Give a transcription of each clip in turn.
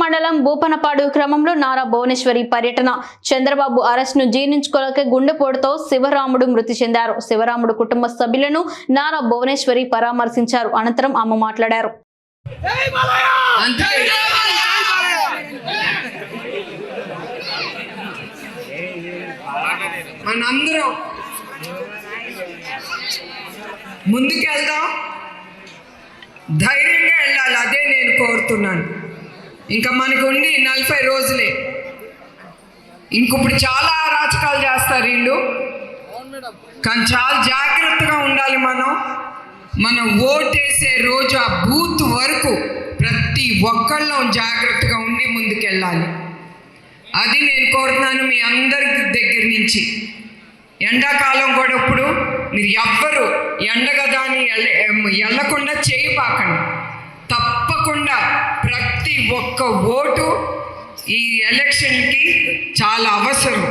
మండలం భూపనపాడు క్రమంలో నారా భువనేశ్వరి పర్యటన. చంద్రబాబు అరెస్ట్ను జీర్ణించుకోలేక గుండెపోటుతో శివరాముడు మృతి చెందారు. శివరాముడు కుటుంబ సభ్యులను నారా భువనేశ్వరి పరామర్శించారు. అనంతరం ఆమె మాట్లాడారు. మనందరం ముందుకెళ్దాం. ధైర్యంగా వెళ్ళాలి. అదే నేను కోరుతున్నాను. ఇంకా మనకు ఉండి నలభై రోజులే. ఇంకొప్పుడు చాలా అరాచకాలు చేస్తారు వీళ్ళు. కానీ చాలా జాగ్రత్తగా ఉండాలి మనం. మనం ఓటేసే రోజు ఆ బూత్ వరకు ప్రతి ఒక్కళ్ళం జాగ్రత్తగా ఉండి ముందుకెళ్ళాలి. అది నేను కోరుతున్నాను మీ అందరి దగ్గర నుంచి. ఎండాకాలం కూడా ఇప్పుడు మీరు ఎవ్వరు ఎండగదాని అని వెళ్ళకుండా చేయబాకండి. తప్పకుండా ప్రతి ఒక్క ఓటు ఈ ఎలక్షన్కి చాలా అవసరం.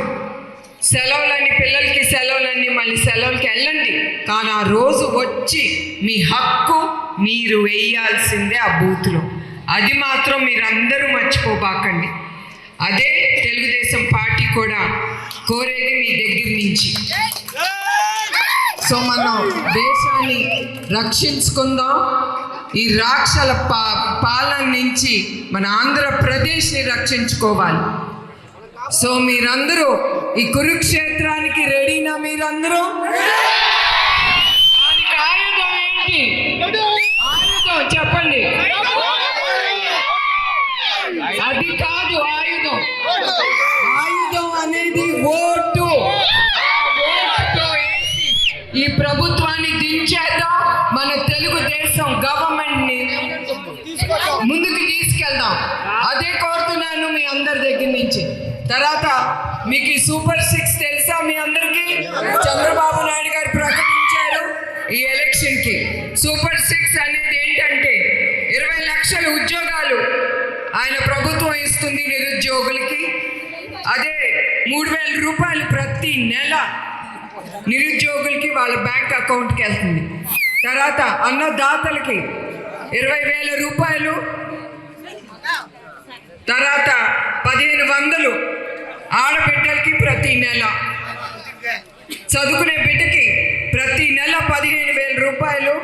సెలవులని పిల్లలకి సెలవులని మళ్ళీ సెలవులకి వెళ్ళండి. కానీ ఆ రోజు వచ్చి మీ హక్కు మీరు వేయాల్సిందే ఆ బూత్లో. అది మాత్రం మీరు అందరూ మర్చిపోబాకండి. అదే తెలుగుదేశం పార్టీ కూడా కోరేది మీ దగ్గర నుంచి. సో మనం దేశాన్ని రక్షించుకుందాం. ఈ రాక్షల పా పాలన నుంచి మన ఆంధ్రప్రదేశ్ని రక్షించుకోవాలి. సో మీరందరూ ఈ కురుక్షేత్రానికి రెడీనా మీరందరూ? చెప్పండి. అది కాదు ఆయుధం. ఆయుధం అనేది ఓటు. ఈ ప్రభుత్వాన్ని దించేద్దాం. మన తెలుగుదేశం గవర్నమెంట్ని ముందుకు తీసుకెళ్దాం. అదే కోరుతున్నాను మీ అందరి దగ్గర నుంచి. తర్వాత మీకు ఈ సూపర్ సిక్స్ తెలుసా మీ అందరికీ? చంద్రబాబు నాయుడు గారు ప్రకటించారు ఈ ఎలక్షన్కి సూపర్ సిక్స్ అనేది ఏంటంటే ఇరవై లక్షల ఉద్యోగాలు ఆయన ప్రభుత్వం ఇస్తుంది నిరుద్యోగులకి. అదే మూడు వేల రూపాయలు ప్రతి నెల నిరుద్యోగులకి వాళ్ళ బ్యాంక్ అకౌంట్కి వెళ్తుంది. తర్వాత అన్నదాతలకి ఇరవై వేల రూపాయలు. తర్వాత పదిహేను వందలు ఆడబిడ్డలకి ప్రతి నెల. చదువుకునే బిడ్డకి ప్రతి నెల పదిహేను వేల రూపాయలు.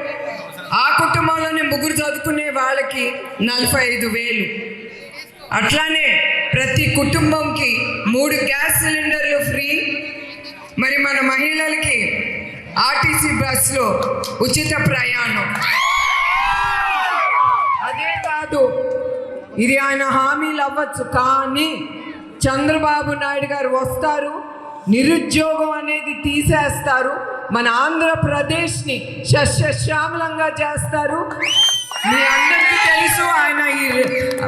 ఆ కుటుంబంలోనే ముగ్గురు చదువుకునే వాళ్ళకి నలభై ఐదు వేలు. అట్లానే ప్రతి కుటుంబంకి మూడు గ్యాస్ సిలిండర్లు ఫ్రీ. మరి మన మహిళలకి ఆర్టీసీ బస్సులో ఉచిత ప్రయాణం. అదే కాదు ఇది ఆయన హామీలు అవ్వచ్చు కానీ చంద్రబాబు నాయుడు గారు వస్తారు నిరుద్యోగం అనేది తీసేస్తారు మన ఆంధ్రప్రదేశ్ని సస్యశ్యామలంగా చేస్తారు. మీ అందరికీ తెలుసు ఆయన ఈ